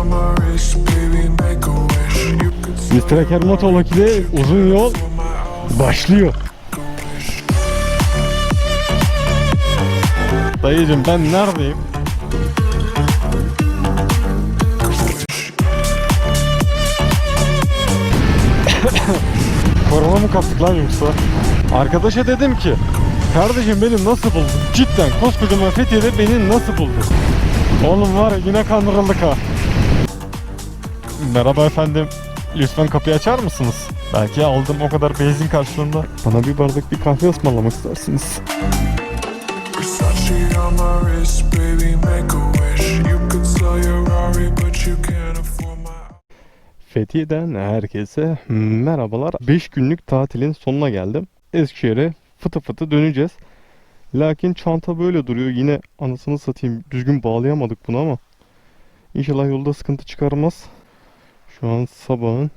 on my wrist, baby, make a wish. You could Mr. Eker Motovlogi'de uzun yol başlıyor. Dayıcım ben neredeyim? Korona mı kaptık lan yoksa? Arkadaşa dedim ki Kardeşim beni nasıl buldun? Cidden koskocaman Fethiye'de beni nasıl buldun? Oğlum var ya yine kandırıldık ha. Merhaba efendim. Lütfen kapıyı açar mısınız? Belki aldım o kadar benzin karşılığında. Bana bir bardak bir kahve ısmarlamak istersiniz. Fethiye'den herkese merhabalar. 5 günlük tatilin sonuna geldim. Eskişehir'e fıtı fıtı döneceğiz. Lakin çanta böyle duruyor. Yine anasını satayım düzgün bağlayamadık bunu ama. İnşallah yolda sıkıntı çıkarmaz. Şu an sabahın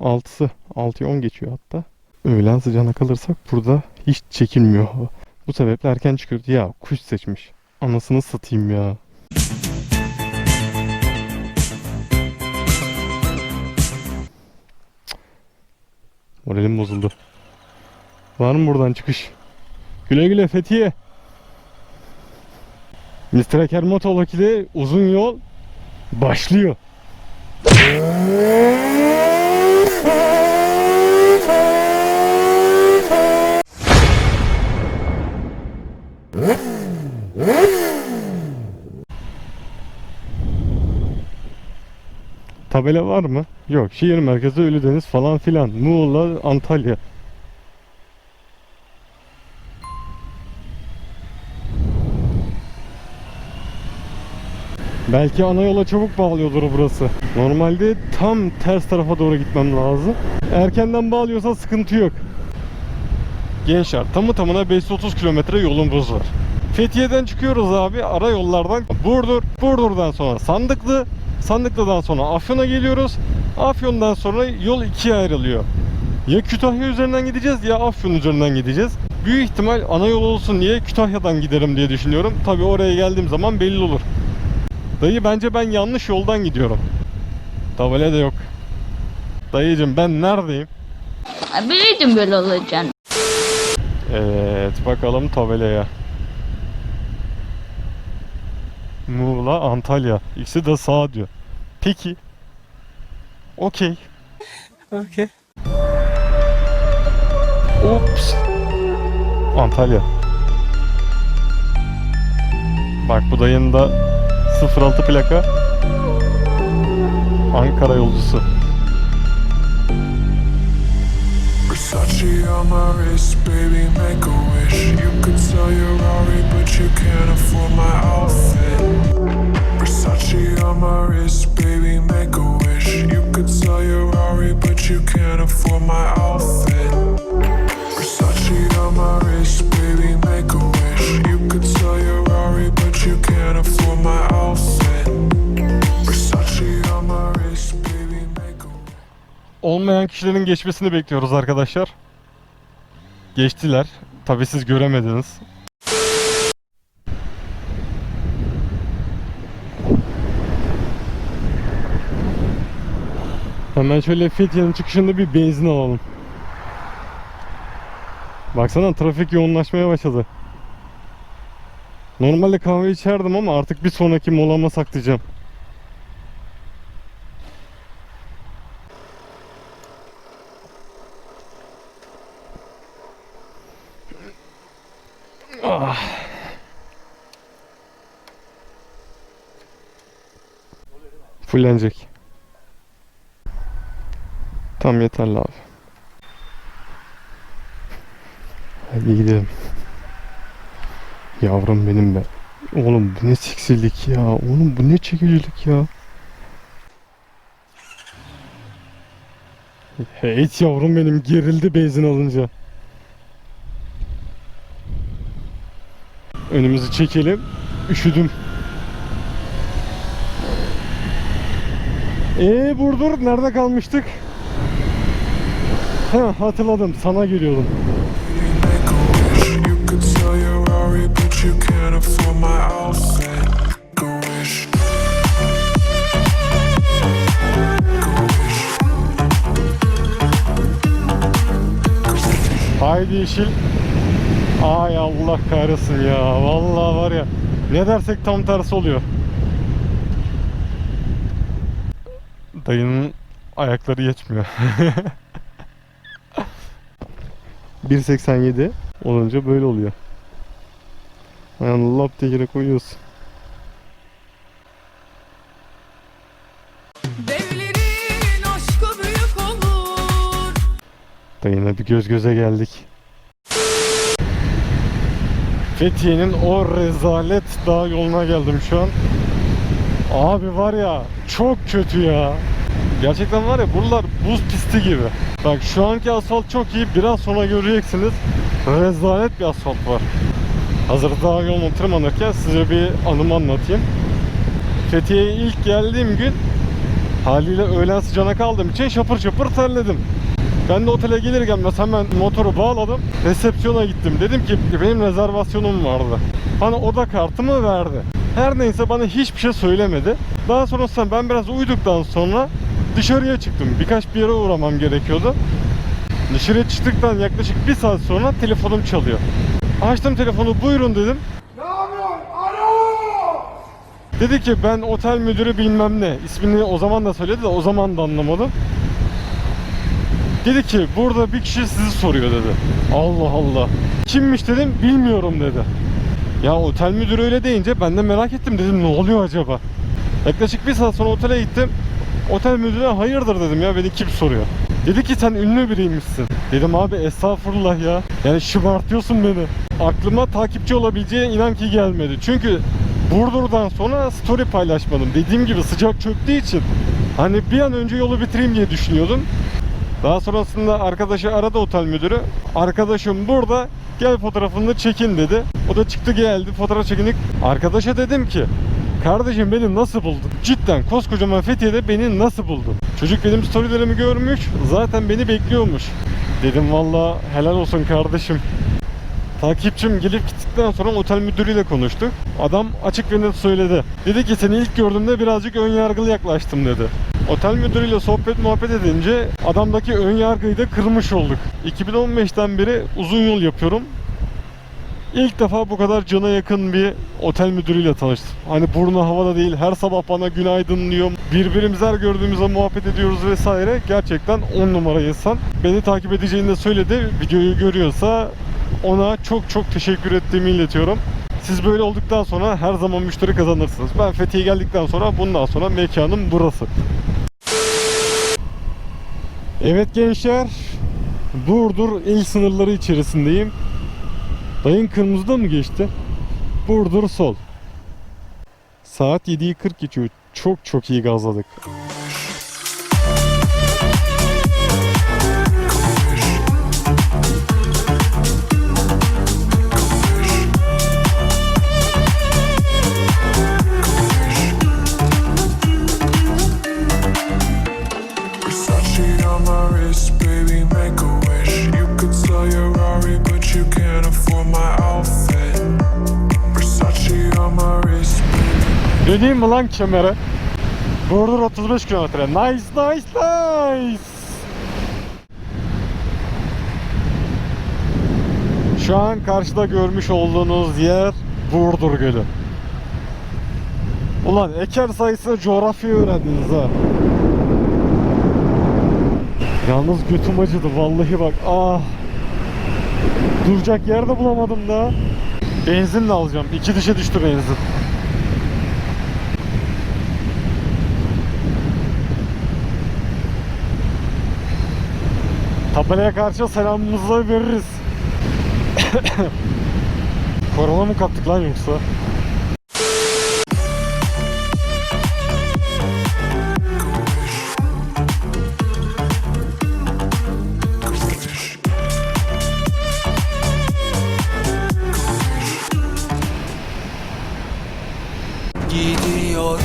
6'sı. 6'ya 10 geçiyor hatta. Öğlen sıcağına kalırsak burada hiç çekilmiyor hava. Bu sebeple erken çıkıyordu. Ya kuş seçmiş. Anasını satayım ya. Moralim bozuldu. Var mı buradan çıkış? Güle güle Fethiye. Mr. Eker Motovlogi'de uzun yol başlıyor. Tabela var mı? Yok. Şehir merkezi Ölüdeniz falan filan. Muğla, Antalya. Belki ana yola çabuk bağlıyordur burası. Normalde tam ters tarafa doğru gitmem lazım. Erkenden bağlıyorsa sıkıntı yok. Gençler tamı tamına 530 kilometre yolumuz var. Fethiye'den çıkıyoruz abi ara yollardan Burdur, Burdur'dan sonra Sandıklı, Sandıklı'dan sonra Afyon'a geliyoruz. Afyon'dan sonra yol ikiye ayrılıyor. Ya Kütahya üzerinden gideceğiz ya Afyon üzerinden gideceğiz. Büyük ihtimal ana yol olsun diye Kütahya'dan giderim diye düşünüyorum. Tabi oraya geldiğim zaman belli olur. Dayı bence ben yanlış yoldan gidiyorum. Tabela da yok. Dayıcım ben neredeyim? Biliyordum böyle olacağını. Evet bakalım tabelaya. Muğla, Antalya. İkisi de sağ diyor. Peki. Okey. Okay. Ups. Antalya. Bak bu da yanında 06 plaka. Ankara yolcusu. Versace on my wrist, baby, make a wish. You could sell your Rari, but you can't afford my outfit. Versace on my wrist, baby, make a wish. You could sell your Rari, but you can't afford my. Olmayan kişilerin geçmesini bekliyoruz arkadaşlar. Geçtiler. Tabi siz göremediniz. Hemen şöyle Fethiye'nin çıkışında bir benzin alalım. Baksana trafik yoğunlaşmaya başladı. Normalde kahve içerdim ama artık bir sonraki molama saklayacağım. Fullenecek. Tam yeterli abi. Hadi gidelim. Yavrum benim be. Oğlum bu ne seksilik ya. Oğlum bu ne çekicilik ya. Hey yavrum benim gerildi benzin alınca. Önümüzü çekelim. Üşüdüm. Ee Burdur nerede kalmıştık? Ha, hatırladım sana geliyordum. Haydi yeşil. Ay Allah kahretsin ya. Vallahi var ya. Ne dersek tam tersi oluyor. Dayının ayakları yetmiyor. 1.87 olunca böyle oluyor. Yani lap diye yere koyuyorsun. Dayına bir göz göze geldik. Fethiye'nin o rezalet dağ yoluna geldim şu an. Abi var ya çok kötü ya. Gerçekten var ya buralar buz pisti gibi. Bak şu anki asfalt çok iyi. Biraz sonra göreceksiniz. Rezalet bir asfalt var. Hazır dağ yoluna tırmanırken size bir anımı anlatayım. Fethiye'ye ilk geldiğim gün haliyle öğlen sıcağına kaldığım için şapır şapır terledim. Ben de otele gelir gelmez hemen motoru bağladım. Resepsiyona gittim. Dedim ki benim rezervasyonum vardı. Bana oda kartımı verdi. Her neyse bana hiçbir şey söylemedi. Daha sonrasında ben biraz uyuduktan sonra dışarıya çıktım. Birkaç bir yere uğramam gerekiyordu. Dışarıya çıktıktan yaklaşık bir saat sonra telefonum çalıyor. Açtım telefonu buyurun dedim. Dedi ki ben otel müdürü bilmem ne. İsmini o zaman da söyledi de o zaman da anlamadım. Dedi ki burada bir kişi sizi soruyor dedi. Allah Allah. Kimmiş dedim bilmiyorum dedi. Ya otel müdürü öyle deyince ben de merak ettim dedim ne oluyor acaba? Yaklaşık bir saat sonra otele gittim. Otel müdürüne hayırdır dedim ya beni kim soruyor. Dedi ki sen ünlü biriymişsin. Dedim abi estağfurullah ya. Yani şımartıyorsun beni. Aklıma takipçi olabileceği inan ki gelmedi. Çünkü Burdur'dan sonra story paylaşmadım. Dediğim gibi sıcak çöktüğü için hani bir an önce yolu bitireyim diye düşünüyordum. Daha sonrasında arkadaşı aradı otel müdürü. Arkadaşım burada gel fotoğrafını çekin dedi. O da çıktı geldi fotoğraf çekindik. Arkadaşa dedim ki kardeşim beni nasıl buldun? Cidden koskocaman Fethiye'de beni nasıl buldun? Çocuk benim storylerimi görmüş zaten beni bekliyormuş. Dedim valla helal olsun kardeşim. Takipçim gelip gittikten sonra otel müdürüyle konuştuk. Adam açık ve net söyledi. Dedi ki seni ilk gördüğümde birazcık ön yargılı yaklaştım dedi. Otel müdürüyle sohbet muhabbet edince adamdaki ön yargıyı da kırmış olduk. 2015'ten beri uzun yol yapıyorum. İlk defa bu kadar cana yakın bir otel müdürüyle tanıştım. Hani burnu havada değil, her sabah bana günaydın diyor. Birbirimizi her gördüğümüzde muhabbet ediyoruz vesaire. Gerçekten 10 numara insan. Beni takip edeceğini de söyledi. Videoyu görüyorsa ona çok çok teşekkür ettiğimi iletiyorum. Siz böyle olduktan sonra her zaman müşteri kazanırsınız. Ben Fethiye'ye geldikten sonra bundan sonra mekanım burası. Evet gençler, Burdur il sınırları içerisindeyim. Dayın kırmızıda mı geçti? Burdur sol. Saat 7'yi 40 geçiyor. Çok çok iyi gazladık. Döneyim mi lan kemere? Burdur 35 kilometre. Nice nice nice. Şu an karşıda görmüş olduğunuz yer Burdur Gölü. Ulan eker sayısını coğrafya öğrendiniz ha. Yalnız götüm acıdı vallahi bak. Ah. Duracak yer de bulamadım da. Benzin de alacağım. İki dişe düştü benzin. Tabelaya karşı selamımızı veririz. Korona mı kaptık lan yoksa? Gidiyorum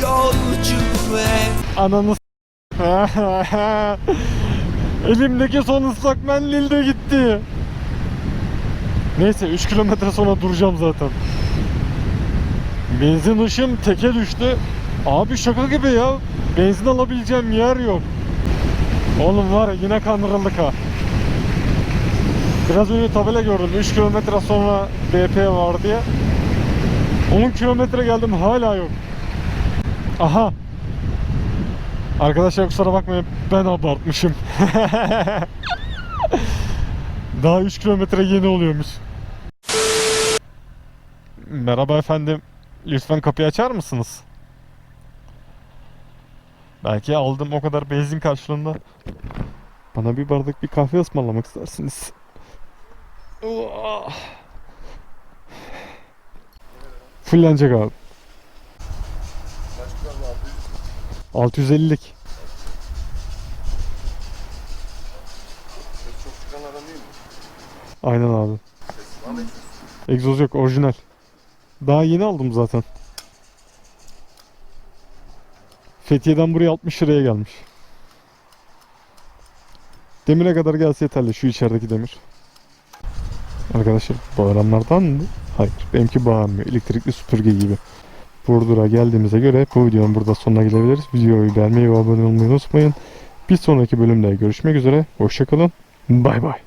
yolcu ve Ananı Elimdeki son ıslak mendil de gitti. Neyse 3 kilometre sonra duracağım zaten. Benzin ışığım teke düştü. Abi şaka gibi ya. Benzin alabileceğim yer yok. Oğlum var ya yine kandırıldık ha. Biraz önce tabela gördüm. 3 kilometre sonra BP var diye. 10 kilometre geldim hala yok. Aha. Arkadaşlar kusura bakmayın ben abartmışım. Daha 3 kilometre yeni oluyormuş. Merhaba efendim. Lütfen kapıyı açar mısınız? Belki aldım o kadar benzin karşılığında. Bana bir bardak bir kahve ısmarlamak istersiniz. Oh. Fullenecek abi. 650'lik. Aynen abi. Egzoz yok orijinal. Daha yeni aldım zaten. Fethiye'den buraya 60 liraya gelmiş. Demire kadar gelse yeterli şu içerideki demir. Arkadaşlar bağıranlardan mı? Hayır benimki bağırmıyor. Elektrikli süpürge gibi. Burdur'a geldiğimize göre bu videonun burada sonuna gelebiliriz. Videoyu beğenmeyi ve abone olmayı unutmayın. Bir sonraki bölümde görüşmek üzere. Hoşçakalın. Bay bay.